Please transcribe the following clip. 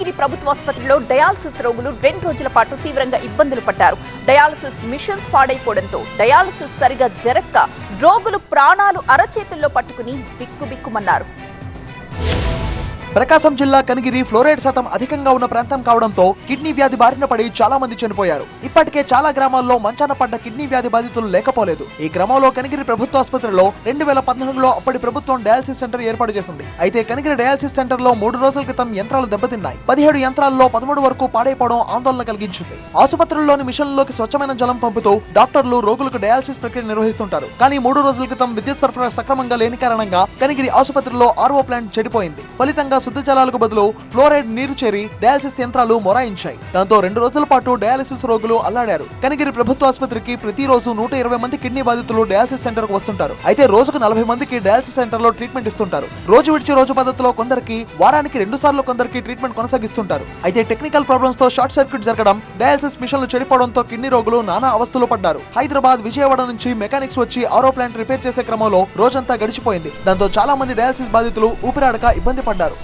గిరి ప్రభుత్వ ఆసుపత్రిలో డయాలసిస్ రోగులు రెండు రోజుల పాటు తీవ్రంగా ఇబ్బందులు పడ్డారు. డయాలసిస్ మిషన్స్ పాడైపోవడంతో డయాలసిస్ సరిగా జరక్క రోగులు ప్రాణాలు అరచేతుల్లో పట్టుకుని బిక్కుబిక్కుమన్నారు. ప్రకాశం జిల్లా కనిగిరి ఫ్లోరైడ్ శాతం అధికంగా ఉన్న ప్రాంతం కావడంతో కిడ్నీ వ్యాధి బారిన పడి చాలా మంది చనిపోయారు. ఇప్పటికే చాలా గ్రామాల్లో మంచాన పడ్డ కిడ్నీ వ్యాధి బాధితులు లేకపోలేదు. ఈ క్రమంలో కనిగిరి ప్రభుత్వ ఆసుపత్రిలో రెండు వేల పద్నాలుగులో అప్పటి ప్రభుత్వం డయాలసిస్ సెంటర్ ఏర్పాటు చేసింది. అయితే కనిగిరి డయాలసిస్ సెంటర్లో మూడు రోజుల క్రితం యంత్రాలు దెబ్బతిన్నాయి. పదిహేడు యంత్రాల్లో పదమూడు వరకు పాడైపోవడం ఆందోళన కలిగించింది. ఆసుపత్రుల్లోని మిషన్లలోకి స్వచ్ఛమైన జలం పంపుతూ డాక్టర్లు రోగులకు డయాలసిస్ ప్రక్రియ నిర్వహిస్తుంటారు. కానీ మూడు రోజుల క్రితం విద్యుత్ సరఫరా సక్రమంగా లేని కారణంగా కనిగిరి ఆసుపత్రిలో ఆర్ఓ ప్లాంట్ చెడిపోయింది. ఫలితంగా శుద్ధ జలాలకు బదులు ఫ్లోరైడ్ నీరు చేరి డయాలసిస్ యంత్రాలు మొరాయించాయి. దాంతో రెండు రోజుల పాటు డయాలసిస్ రోగులు అల్లాడారు. కనిగిరి ప్రభుత్వ ఆసుపత్రికి ప్రతిరోజు నూట ఇరవై మంది కిడ్నీ బాధితులు డయాలసిస్ సెంటర్కు వస్తుంటారు. అయితే రోజుకు నలభై మందికి డయాలసిస్ సెంటర్లో ట్రీట్మెంట్ ఇస్తుంటారు. రోజు విడిచి రోజు పద్ధతిలో కొందరికి వారానికి రెండు సార్లు కొందరికి ట్రీట్మెంట్ కొనసాగిస్తుంటారు. అయితే టెక్నికల్ ప్రాబ్లమ్స్తో షార్ట్ సర్క్యూట్ జరగడం డయాలసిస్ మిషన్లు చెడిపోవడంతో కిడ్నీ రోగులు నానా అవస్థలు పడ్డారు. హైదరాబాద్ విజయవాడ నుంచి మెకానిక్స్ వచ్చి ఆరో ప్లాంట్ రిపేర్ చేసే క్రమంలో రోజంతా గడిచిపోయింది. దాంతో చాలా మంది డయాలసిస్ బాధితులు ఊపిరాడక ఇబ్బంది పడ్డారు.